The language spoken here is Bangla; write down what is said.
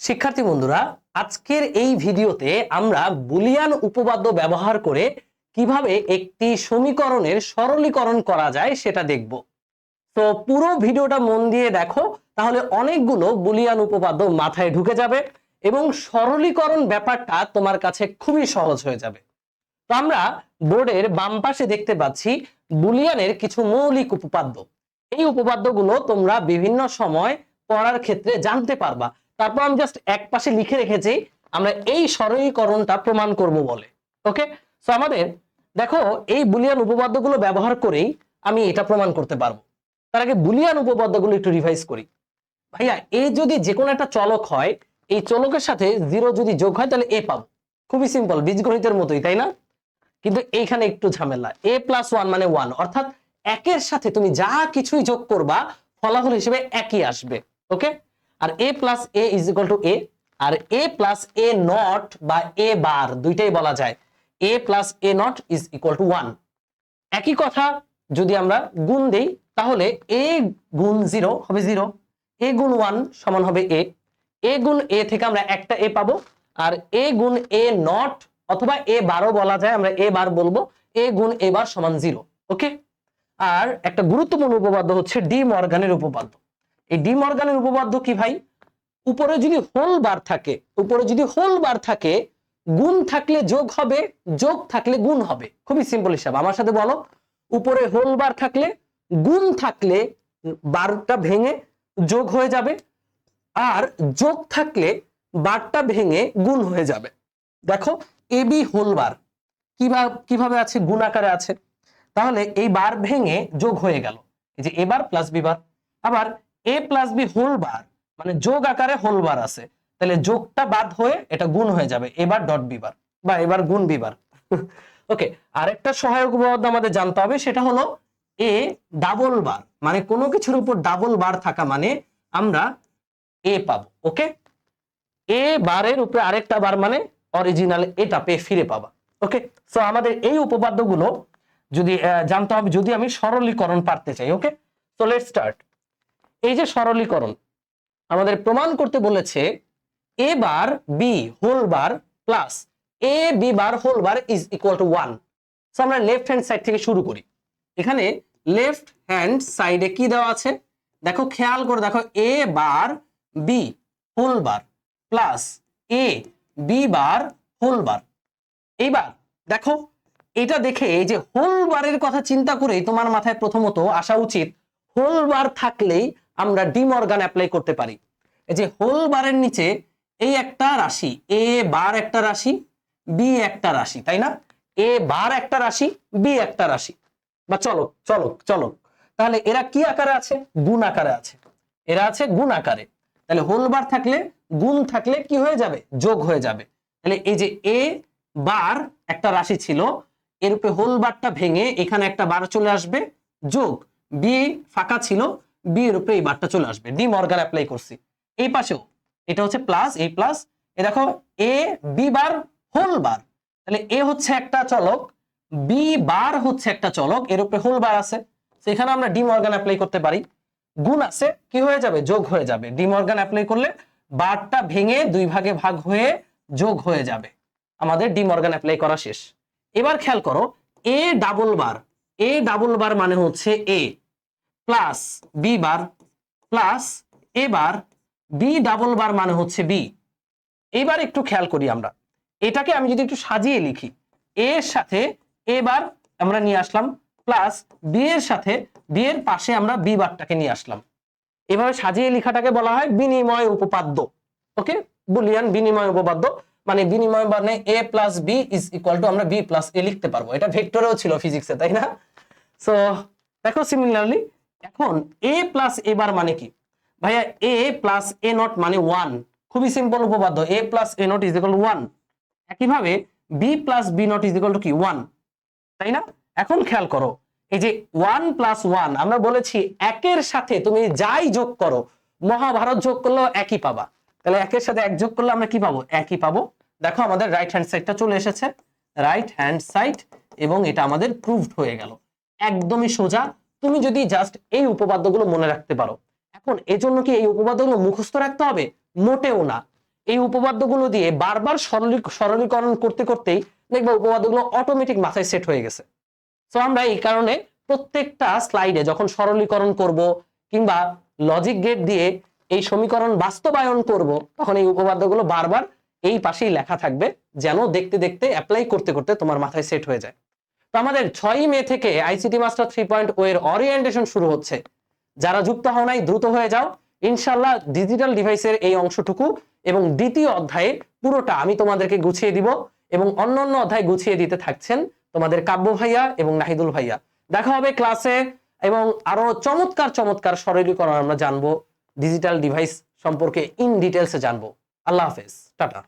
শিক্ষার্থী বন্ধুরা, আজকের এই ভিডিওতে আমরা বুলিয়ান উপপাদ্য ব্যবহার করে কীভাবে একটি সমীকরণের সরলীকরণ করা যায় সেটা দেখব। তো পুরো ভিডিওটা মন দিয়ে দেখো, তাহলে অনেকগুলো বুলিয়ান উপপাদ্য মাথায় ঢুকে যাবে এবং সরলীকরণ ব্যাপারটা তোমার কাছে খুবই সহজ হয়ে যাবে। তো আমরা বোর্ডের বাম পাশে দেখতে পাচ্ছি বুলিয়ানের কিছু মৌলিক উপপাদ্য। এই উপপাদ্যগুলো তোমরা বিভিন্ন সময় পড়ার ক্ষেত্রে জানতে পারবা। তারপর আমি জাস্ট এক পাশে লিখে রেখেছি, আমরা এই সরলীকরণটা প্রমাণ করব বলে। ওকে সো আমাদের, দেখো, এই বুলিয়ান উপপাদ্যগুলো ব্যবহার করেই আমি এটা প্রমাণ করতে পারব। তার আগে বুলিয়ান উপপাদ্যগুলো একটু রিভাইজ করি। ভাইয়া, এ যদি যে কোনো একটা চলক হয়, এই চলকের সাথে জিরো যদি যোগ হয়, তাহলে এ পাবো। খুবই সিম্পল বীজগণিতের মতোই, তাই না? কিন্তু এইখানে একটু ঝামেলা। এ প্লাস ওয়ান মানে ওয়ান অর্থাৎ একের সাথে তুমি যা কিছুই যোগ করবা, ফলাফল হিসেবে একই আসবে। Okay R A plus A is equal to A R A plus A not বা এ বার দুইটাই বলা যায়। A plus A not is equal to one একই কথা যদি আমরা গুণ দেই, তাহলে এ গুণ জিরো হবে জিরো এ গুণ ওয়ান সমান হবে এ এ গুণ এ থেকে আমরা একটা এ পাবো, আর এ গুণ এ নট অথবা এ বারও বলা যায়, আমরা এ বার বলব এ গুণ এ বার সমান জিরো ওকে আর একটা গুরুত্বপূর্ণ উপপাদ্য হচ্ছে ডি মর্গানের উপপাদ্য। এই ডি মর্গানের উপপাদ্য কি ভাই? উপরে যদি হোল বার থাকে, উপরে যদি হোল বার থাকে, গুণ থাকলে যোগ হবে, যোগ থাকলে গুণ হবে। খুবই সিম্পল হিসাব। আমার সাথে বলো, উপরে হোল বার থাকলে, গুণ থাকলে বারটা ভেঙে যোগ হয়ে যাবে, আর যোগ থাকলে বারটা ভেঙে গুণ হয়ে যাবে। দেখো, এ, বি হোল বার কীভাবে কীভাবে আছে? গুণ আকারে আছে। তাহলে এই বার ভেঙে যোগ হয়ে গেল। এই যে এবার প্লাস বি বার আবার A plus B whole bar মানে যোগ আকারে হোল বার আছে। তাহলে যোগটা বাদ হয়ে এটা গুণ হয়ে যাবে এবার ডট বিবার বা এবার গুণ বিবার ওকে আরেকটা সহায়ক উপপাদ্য আমাদের জানতে হবে, সেটা হলো এ ডাবল বার মানে কোনো কিছুর উপর ডাবল বার থাকা মানে আমরা এ পাবো ওকে এ বারের উপরে আরেকটা বার মানে অরিজিনাল এটা পেয়ে ফিরে পাবা ওকে সো আমাদের এই উপপাদ্যগুলো যদি জানতে হবে, যদি আমি সরলীকরণ পারতে চাই ওকে তো লেট স্টার্ট এই যে সরলীকরণ, আমাদের প্রমাণ করতে বলেছে A bar B whole bar plus A B bar whole bar is equal to one so আমরা লেফট হ্যান্ড সাইড থেকে শুরু করি। এখানে লেফট হ্যান্ড সাইডে কি দেওয়া আছে? দেখো, খেয়াল করে, দেখো A bar B whole bar plus A B bar whole bar এইবার দেখো, এটা দেখে যে হোল বারের কথা চিন্তা করেই তোমার মাথায় প্রথমত আসা উচিত। হোল বার থাকলেই আমরা ডিমর্গান অ্যাপ্লাই করতে পারি। এই যে হোল বারের নিচে এই একটা রাশি এ বার একটা রাশি বি একটা রাশি, তাই না? এ বার একটা রাশি বি একটা রাশি। বা চলো চলো চলো তাহলে এরা কি আকারে আছে? গুণ আকারে আছে। এরা আছে গুণ আকারে। তাহলে হোল বার থাকলে গুণ থাকলে কি হয়ে যাবে? যোগ হয়ে যাবে। তাহলে এই যে এ বার একটা রাশি ছিল এরূপে হোল বারটা ভেঙে এখানে একটা বার চলে আসবে, যোগ। বি ফাঁকা ছিল বি এর উপরে এই বারটা চলে আসবে। ডি মর্গান অ্যাপ্লাই করছি। এই পাশেও। এটা হচ্ছে প্লাস এই প্লাস এ দেখো এ বি বার হোল বার। তাহলে এ হচ্ছে একটা চলক বি বার হচ্ছে একটা চলক, এর উপরে হোল বার আছে। সেখানে আমরা ডি মর্গান অ্যাপ্লাই করতে পারি। গুণ আছে, কি হয়ে যাবে? যোগ হয়ে যাবে। ডি মর্গান অ্যাপ্লাই করলে বারটা ভেঙে দুই ভাগে ভাগ হয়ে যোগ হয়ে যাবে। আমাদের ডি মর্গান অ্যাপ্লাই করা শেষ। এবার খেয়াল করো এ ডাবল বার। এ ডাবল বার মানে হচ্ছে A plus B bar plus A bar B double bar মানে হচ্ছে বি এবার একটু খেয়াল করি আমরা। এটাকে আমি যদি একটু সাজিয়ে লিখি এর সাথে এ বার আমরা নিয়ে আসলাম প্লাস বি এর সাথে বি এর পাশে আমরা বি বারটাকে নিয়ে আসলাম। এভাবে সাজিয়ে লেখাটাকে বলা হয় বিনিময় উপপাদ্য। ওকে? বুলিয়ান, বিনিময় উপপাদ্য। মানে বিনিময় মানে A plus B is equal to আমরা বি প্লাস এ লিখতে পারব। এটা ভেক্টরেও ছিল ফিজিক্সে তাই না? সো দেখো সিমিলারলি এখন এ প্লাস এ বার মানে কি? ভাইয়া এ প্লাস এ নট মানে ওয়ান খুবই সিম্পল উপপাদ্য। A plus A not is equal one একইভাবে B plus B not is equal to কি? ওয়ান তাই না? এখন খেয়াল করো, এই যে ওয়ান প্লাস ওয়ান আমরা বলেছি একের সাথে তুমি যাই যোগ করো, মহাভারত যোগ করলেও একই পাবা। তাহলে একের সাথে এক যোগ করলে আমরা কি পাবো? একই পাবো। দেখো আমাদের রাইট হ্যান্ড সাইডটা চলে এসেছে। রাইট হ্যান্ড সাইড এবং এটা আমাদের প্রুভড হয়ে গেল। একদমই সোজা তুমি যদি জাস্ট এই উপপাদ্যগুলো মনে রাখতে পারো, এখন এজন্য কি এই উপপাদ্যগুলো মুখস্থ রাখতে হবে? মোটেও না। এই উপপাদ্যগুলো দিয়ে বারবার সরলীকরণ করতে করতেই দেখবে উপপাদ্যগুলো অটোমেটিক মাথায় সেট হয়ে গেছে। তো আমরা এই কারণে প্রত্যেকটা স্লাইডে যখন সরলীকরণ করব কিংবা লজিক গেট দিয়ে এই সমীকরণ বাস্তবায়ন করব, তখন এই উপপাদ্যগুলো বারবার এই পাশেই লেখা থাকবে, যেন দেখতে দেখতে অ্যাপ্লাই করতে করতে তোমার মাথায় সেট হয়ে যায়। তো আমাদের ছয়ই মে থেকে ICT master three point O এর অরিয়েন্টেশন শুরু হচ্ছে। যারা যুক্ত হও নাই, দ্রুত হয়ে যাও। ইনশাল্লাহ ডিজিটাল ডিভাইসের এই অংশটুকু এবং দ্বিতীয় অধ্যায়ে পুরোটা আমি তোমাদেরকে গুছিয়ে দিব এবং অন্য অন্য অধ্যায় গুছিয়ে দিতে থাকছেন তোমাদের কাব্য ভাইয়া এবং নাহিদুল ভাইয়া। দেখা হবে ক্লাসে এবং আরও চমৎকার চমৎকার সরলীকরণ আমরা জানব। ডিজিটাল ডিভাইস সম্পর্কে ইন ডিটেলসে জানব। আল্লাহ হাফেজ। টাটা।